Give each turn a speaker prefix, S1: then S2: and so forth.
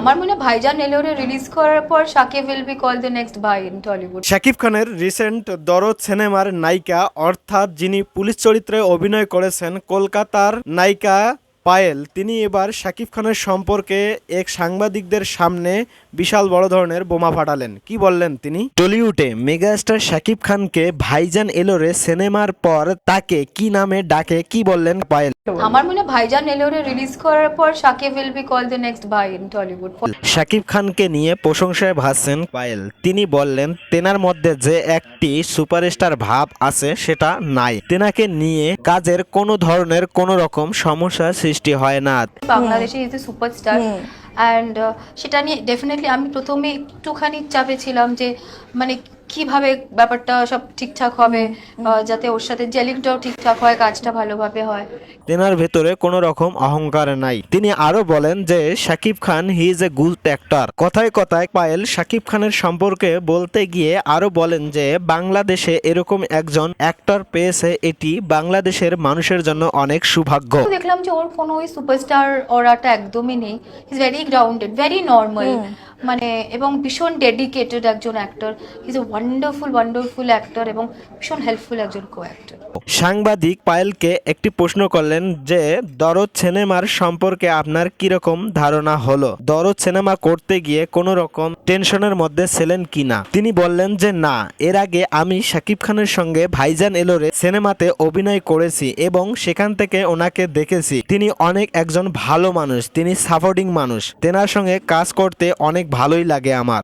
S1: আমার মনে হয় ভাইজান এলোরে রিলিজ করার পর Shakib will be call the next bhai in Tollywood
S2: Shakib খানের রিসেন্ট দরদ সিনেমার নায়িকা অর্থাৎ যিনি পুলিশ চরিত্রে অভিনয় করেছেন কলকাতার নায়িকা পায়েল তিনি এবার শাকিব খানের সম্পর্কে এক সাংবাদিকদের সামনে বিশাল বড় ধরনের বোমা ফাটালেন। কি বললেন তিনি? টলিউডে মেগাস্টার শাকিব খানকে ভাইজান এলোরে সিনেমার পর তাকে কি নামে ডাকে কি বললেন পায়েল?
S1: আমার মনে ভাইজান এলোরে রিলিজ করার পর Shakib will be call the next bhai in Tollywood
S2: Shakib খানকে নিয়ে প্রশংসায় ভাসছেন পায়েল। তিনি বললেন তেনার মধ্যে যে একটি সুপারস্টার ভাব আছে সেটা নাই। তেনাকে নিয়ে কাজের কোনো ধরনের কোনো রকম সমস্যা সৃষ্টি হয় না।
S1: বাংলাদেশে ইজ সুপারস্টার অ্যান্ড সেটা নিয়ে ডেফিনেটলি আমি প্রথমে একটুখানি চাপে ছিলাম যে মানে কীভাবে ব্যাপারটা সব ঠিকঠাক হবে যাতে ওর সাথে জেলিংটাও ঠিকঠাক হয় কাজটা ভালোভাবে হয়?
S2: তেনার ভেতরে কোনো রকম অহংকার নাই। তিনি আরও বলেন যে Shakib Khan he is a good actor. কথায় কথায় পায়েল শাকিব খানের সম্পর্কে বলতে গিয়ে আরও বলেন যে বাংলাদেশে এরকম একজন অ্যাক্টর পেয়েছে এটি বাংলাদেশের মানুষের জন্য অনেক সৌভাগ্য।
S1: দেখলাম যে ওর কোনো ওই সুপারস্টার ওরাটা একদমই নেই। Is very grounded very normal মানে এবং ভীষণ ডেডিকেটেড একজন actor is a wonderful wonderful actor এবং ভীষণ হেল্পফুল একজন কো অ্যাক্টর
S2: সাংবাদিক পায়েলকে একটি প্রশ্ন করলেন যে, দরদ সিনেমার সম্পর্কে আপনার কীরকম ধারণা হলো? দরদ সিনেমা করতে গিয়ে কোনো রকম টেনশনের মধ্যে ছিলেন কিনা তিনি বললেন যে, না, এর আগে আমি শাকিব খানের সঙ্গে ভাইজান এলোরে সিনেমাতে অভিনয় করেছি এবং সেখান থেকে ওনাকে দেখেছি। তিনি অনেক একজন ভালো মানুষ, তিনি সাপোর্টিং মানুষ। তেনার সঙ্গে কাজ করতে অনেক ভালোই লাগে আমার।